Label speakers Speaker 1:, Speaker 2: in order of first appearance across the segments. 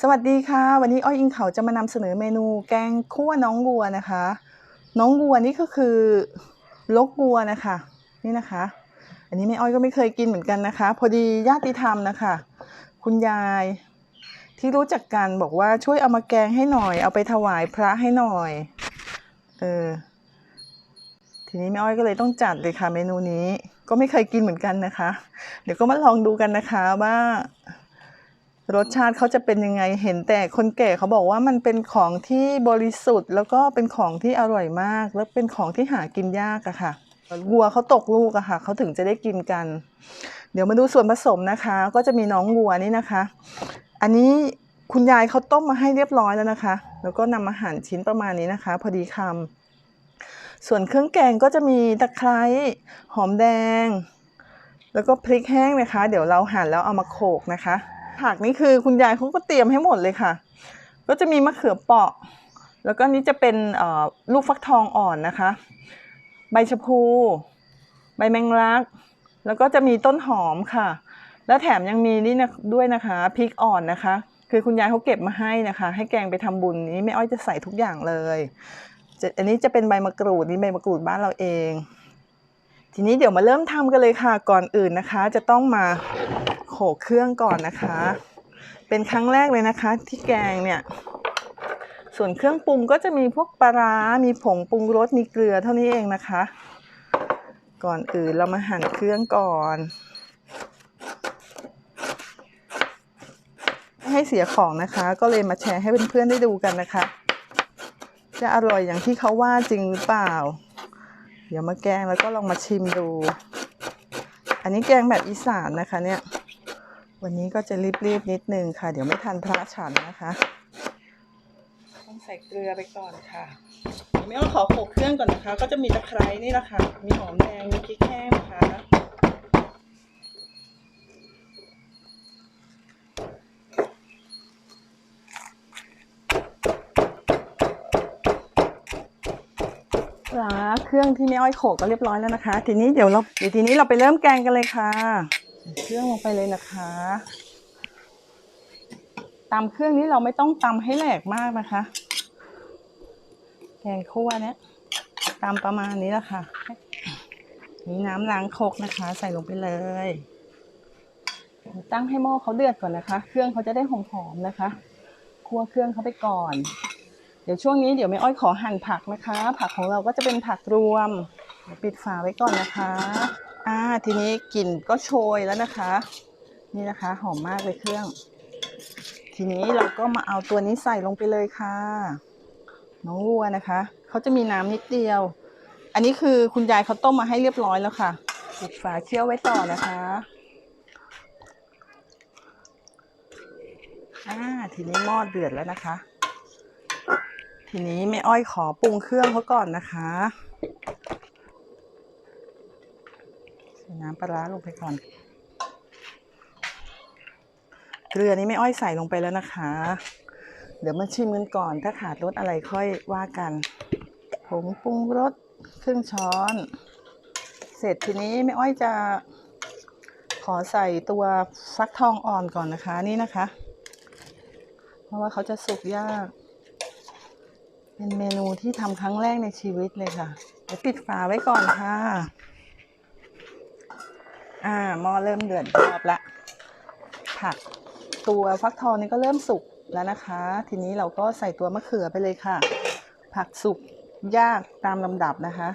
Speaker 1: สวัสดีค่ะ วันนี้อ้อยอิงเขาจะมานำเสนอเมนูแกงคั่วน้องวัวนะคะ น้องวัวนี่ก็คือลกวัวนะคะนี่นะคะ อันนี้แม่อ้อยก็ไม่เคยกินเหมือนกันนะคะ พอดีญาติธรรมนะคะ คุณยายที่รู้จักกันบอกว่าช่วยเอามาแกงให้หน่อย เอาไปถวายพระให้หน่อยเออทีนี้แม่อ้อยก็เลยต้องจัดเลยค่ะ เมนูนี้ก็ไม่เคยกินเหมือนกันนะคะ เดี๋ยวก็มาลองดูกันนะคะว่า รสชาติเขาจะเป็นยังไงเห็นแต่คนแก่เขาบอกว่ามันเป็นของที่บริสุทธิ์ แล้วก็เป็นของที่อร่อยมาก แล้วเป็นของที่หากินยากอะค่ะวัวเขาตกลูกอะค่ะเขาถึงจะได้กินกัน เดี๋ยวมาดูส่วนผสมนะคะ ก็จะมีน้องวัวนี่นะคะ อันนี้คุณยายเขาต้มมาให้เรียบร้อยแล้วนะคะ แล้วก็นำมาหั่นชิ้นประมาณนี้นะคะ พอดีคำส่วนเครื่องแกงก็จะมีตะไคร้หอมแดง แล้วก็พริกแห้งนะคะ เดี๋ยวเราหั่นแล้วเอามาโขกนะคะ ผักนี่คือคุณยายเขาก็เตรียมให้หมดเลยค่ะ ก็จะมีมะเขือเปราะ แล้วก็นี่จะเป็นลูกฟักทองอ่อนนะคะ ใบชะพู ใบแมงลัก แล้วก็จะมีต้นหอมค่ะ แล้วแถมยังมีนี่นะด้วยนะคะพริกอ่อนนะคะ คือคุณยายเขาเก็บมาให้นะคะ ให้แกงไปทำบุญนี้แม่อ้อยจะใส่ทุกอย่างเลยอันนี้จะเป็นใบมะกรูดนี่ใบมะกรูดบ้านเราเอง ทีนี้เดี๋ยวมาเริ่มทำกันเลยค่ะก่อนอื่นนะคะ จะต้องมา โขลกเครื่องก่อนนะคะ เป็นครั้งแรกเลยนะคะ ที่แกงเนี่ย ส่วนเครื่องปรุงก็จะมีพวกปลาร้ามีผงปรุงรสมีเกลือเท่านี้เองนะคะ ก่อนอื่นเรามาหั่นเครื่องก่อนไม่ให้เสียของนะคะ ก็เลยมาแชร์ให้เพื่อนๆได้ดูกันนะคะ จะอร่อยอย่างที่เขาว่าจริงหรือเปล่า เดี๋ยวมาแกงแล้วก็ลองมาชิมดูอันนี้แกงแบบอีสานนะคะเนี่ย วันนี้ก็จะรีบๆนิดนึงค่ะ เดี๋ยวไม่ทันพระฉันนะคะ ต้องใส่เกลือไปก่อนค่ะเดี๋ยวไม่ต้องขอโขลกเครื่องก่อนนะคะ ก็จะมีตะไคร้นี่นะคะมีหอมแดง มีพริกแห้งนะคะปลาเครื่องที่แม่อ้อยโขลกก็เรียบร้อยแล้วนะคะ ทีนี้เดี๋ยวเราเดี๋ยวทีนี้เราไปเริ่มแกงกันเลยค่ะใส่ เครื่องลงไปเลยนะคะตำเครื่องนี้เราไม่ต้องตำให้แหลกมากนะคะ แกงคั่วเนี้ยตำประมาณนี้แหละค่ะนี่น้ำล้างคกนะคะ ใส่ลงไปเลย ตั้งให้หม้อเขาเดือดก่อนนะคะ เครื่องเขาจะได้หอมๆนะคะ คั่วเครื่องเขาไปก่อน เดี๋ยวช่วงนี้เดี๋ยวแม่อ้อยขอหั่นผักนะคะ ผักของเราก็จะเป็นผักรวมปิดฝาไว้ก่อนนะคะ อ่าทีนี้กลิ่นก็โชยแล้วนะคะ นี่นะคะ หอมมากเลยเครื่อง ทีนี้เราก็มาเอาตัวนี้ใส่ลงไปเลยค่ะน้องวัวนะคะเขาจะมีน้ำนิดเดียว อันนี้คือคุณยายเขาต้มมาให้เรียบร้อยแล้วค่ะปิดฝาเคี่ยวไว้ต่อนะคะอ่าทีนี้หม้อเดือดแล้วนะคะ ทีนี้แม่อ้อยขอปรุงเครื่องเขาก่อนนะคะใส่ น้ำปลาร้าลงไปก่อน เกลือนี้แม่อ้อยใส่ลงไปแล้วนะคะ เดี๋ยวมาชิมกันก่อน ถ้าขาดรสอะไรค่อยว่ากัน ผงปรุงรสครึ่งช้อน เสร็จทีนี้แม่อ้อยจะขอใส่ตัวฟักทองอ่อนก่อนนะคะนี่นะคะ เพราะว่าเขาจะสุกยาก เป็นเมนูที่ทำครั้งแรกในชีวิตเลยค่ะเดี๋ยวปิดฝาไว้ก่อนค่ะ อ่าหม้อเริ่มเดือดรอบละผักตัวฟักทองนี่ก็เริ่มสุกแล้วนะคะ ทีนี้เราก็ใส่ตัวมะเขือไปเลยค่ะ ผักสุกยากตามลำดับนะคะ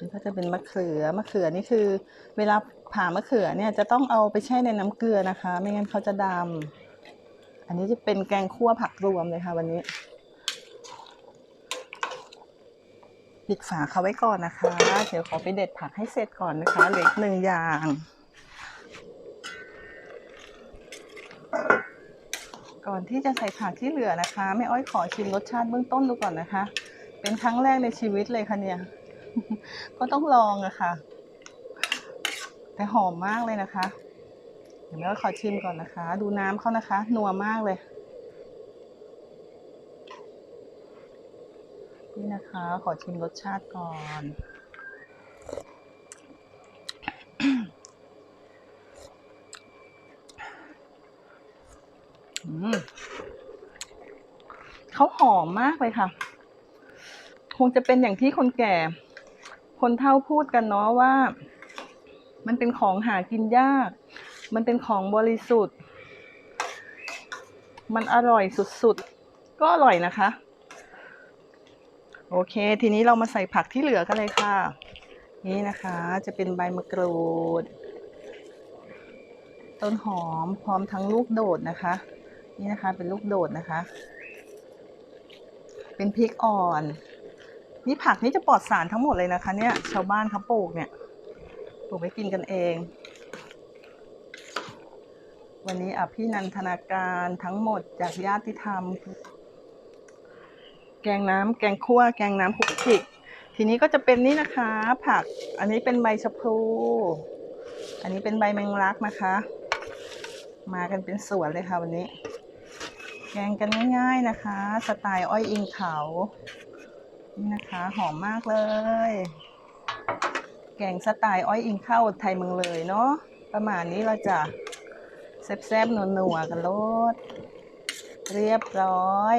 Speaker 1: นี่ก็จะเป็นมะเขือมะเขือนี่คือ เวลาผ่ามะเขือเนี่ยจะต้องเอาไปแช่ในน้ำเกลือนะคะ ไม่งั้นเขาจะดำอันนี้จะเป็นแกงคั่วผักรวมเลยค่ะ วันนี้ปิดฝาเขาไว้ก่อนนะคะ เดี๋ยวขอไปเด็ดผักให้เสร็จก่อนนะคะเหลืออีกหนึ่งอย่าง อนที่จะใส่ผักที่เหลือนะคะแม่อ้อยขอชิมรสชาติเบื้องต้นดูก่อนนะคะ เป็นครั้งแรกในชีวิตเลยค่ะเนี่ย ก็ต้องลองอะค่ะ แต่หอมมากเลยนะคะ เดี๋ยวแม่อ้อยขอชิมก่อนนะคะ ดูน้ำเขานะคะ นัวมากเลยนี่นะคะ ขอชิมรสชาติก่อน เขาหอมมากเลยค่ะ คงจะเป็นอย่างที่คนแก่ คนเฒ่าพูดกันเนาะว่า มันเป็นของหากินยาก มันเป็นของบริสุทธิ์ มันอร่อยสุดๆ ก็อร่อยนะคะ โอเค ทีนี้เรามาใส่ผักที่เหลือกันเลยค่ะ นี่นะคะ จะเป็นใบมะกรูดต้นหอมพร้อมทั้งลูกโดดนะคะ นี่นะคะ เป็นลูกโดดนะคะ เป็นพริกอ่อน นี่ผักนี่จะปลอดสารทั้งหมดเลยนะคะ เนี่ย ชาวบ้านเขาปลูกเนี่ยปลูกไว้กินกันเอง วันนี้อภินันทนาการทั้งหมดจากญาติธรรม แกงน้ำแกงคั่ว แกงน้ำคุกคิกทีนี้ก็จะเป็นนี่นะคะ ผัก อันนี้เป็นใบชะพลู อันนี้เป็นใบแมงลักนะคะ มากันเป็นสวนเลยค่ะวันนี้ แกงกันง่ายๆนะคะ สไตล์อ้อยอิงเขานี่นะคะหอมมากเลย แกงสไตล์อ้อยอิงเข้าไทยเมืองเลยเนาะประมาณนี้เราจะแซ่บๆนัวๆกันโลด เรียบร้อย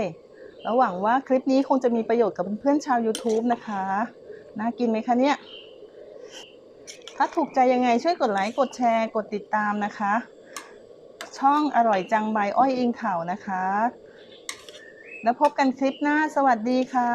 Speaker 1: แล้วหวังว่าคลิปนี้คงจะมีประโยชน์กับเพื่อนๆชาว YouTube นะคะ น่ากินไหมคะเนี่ย ถ้าถูกใจยังไงช่วยกดไลค์กดแชร์กดติดตามนะคะ ช่องอร่อยจังใบอ้อยอิงเข่านะคะ แล้วพบกันคลิปหน้าสวัสดีค่ะ